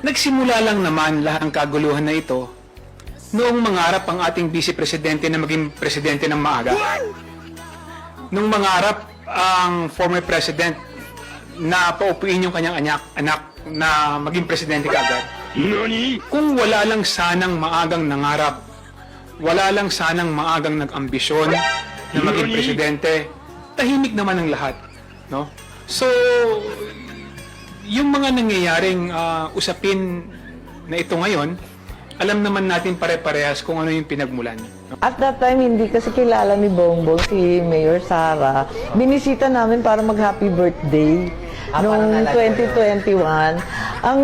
Nagsimula lang naman lahat ng kaguluhan na ito noong mangarap ang ating vice presidente na maging presidente ng maaga. Nung mangarap ang former president na paupuin yung kanyang anak, anak na maging presidente kaagad. Kung wala lang sanang maagang nangarap, wala lang sanang maagang nag-ambisyon na maging presidente, tahimik naman ang lahat. No? So, yung mga nangyayaring ah, usapin na ito ngayon, alam naman natin pare-parehas kung ano yung pinagmulan. At that time, hindi kasi kilala ni Bongbong si Mayor Sara. Binisita namin para mag-happy birthday Ah, noong naalala ko 2021. Ang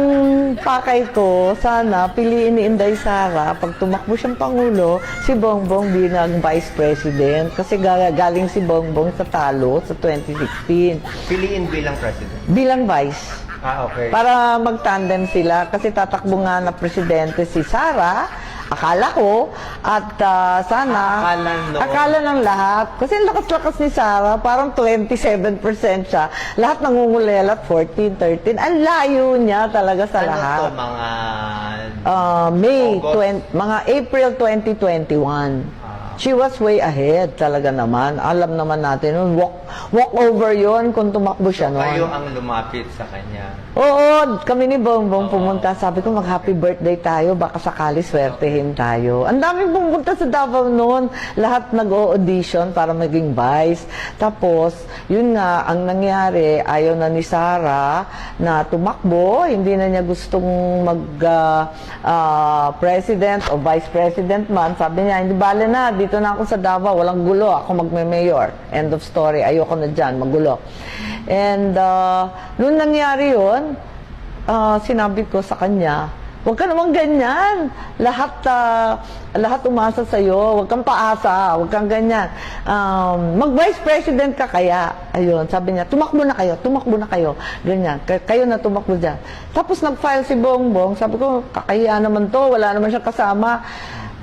pakay ko, sana piliin ni Inday Sara, pag tumakbo siyang Pangulo, si Bongbong bilang Vice President. Kasi ga- galing si Bongbong sa talo sa 2016. Piliin bilang president. Bilang Vice. Ah, okay. Para mag-tandem sila kasi tatakbo nga na presidente si Sara, akala ko, at ah, sana, Akala no. akala ng lahat. Kasi ang lakas-lakas ni Sara, parang 27% siya. Lahat nangungulela at 14, 13. Ang layo niya talaga sa ano lahat. to, mga... Ah, May, August? 20, mga April 2021. She was way ahead talaga naman. Alam naman natin, nun, walk, walk over yon kung tumakbo siya noon. Kayo ang lumapit sa kanya. Oo, kami ni Bongbong pumunta. Sabi ko, mag-happy birthday tayo. Baka sakali swertehin tayo. Ang daming pumunta sa Davao noon. Lahat nag-audition para maging vice. Tapos, yun nga, ang nangyari, ayaw na ni Sara na tumakbo. Hindi na niya gustong mag-president o vice president man. Sabi niya, hindi bale na, dito na ako sa Davao. Walang gulo. Ako magme-mayor. End of story. Ayoko na dyan, magulo. And uh, nung nangyari yun, ah, sinabi ko sa kanya, huwag ka naman ganyan. Lahat, ah, lahat umasa sa'yo. Huwag kang paasa. Huwag kang ganyan. Um, mag-vice president ka kaya. Ayun, sabi niya, tumakbo na kayo, tumakbo na kayo. Ganyan, kayo na tumakbo dyan. Tapos nag-file si Bongbong. Sabi ko, kakahiya naman to. Wala naman siya kasama.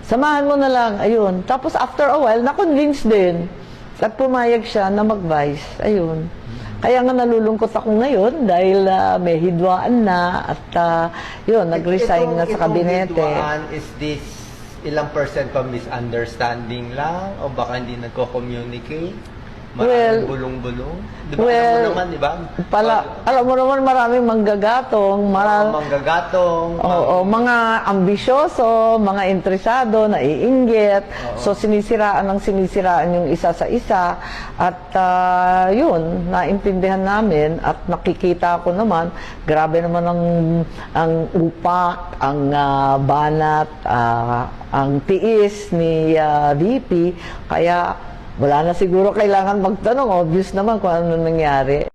Samahan mo na lang. Ayun. Tapos after a while, na-convince din. At pumayag siya na mag-vice. Ayun. Kaya nga nalulungkot ako ngayon dahil ah, may hidwaan na at ah, yun, nag-resign Itong- na sa itong kabinete. hidwaan, is this ilang percent pa misunderstanding lang? O baka hindi nagko-communicate? Well, bulong-bulong? Di ba alam well, mo naman, di ba? Pala, alam mo naman maraming manggagatong, Mga marami, manggagatong, Oo, mga ambisyoso, mga interesado, naiinggit. So, sinisiraan ng sinisiraan yung isa sa isa. At ah, yun, naintindihan namin at nakikita ko naman, grabe naman ang, ang upak, ang ah, banat, ah, ang tiis ni ah, VP. Kaya, wala na siguro kailangan magtanong. Obvious naman kung ano nangyari.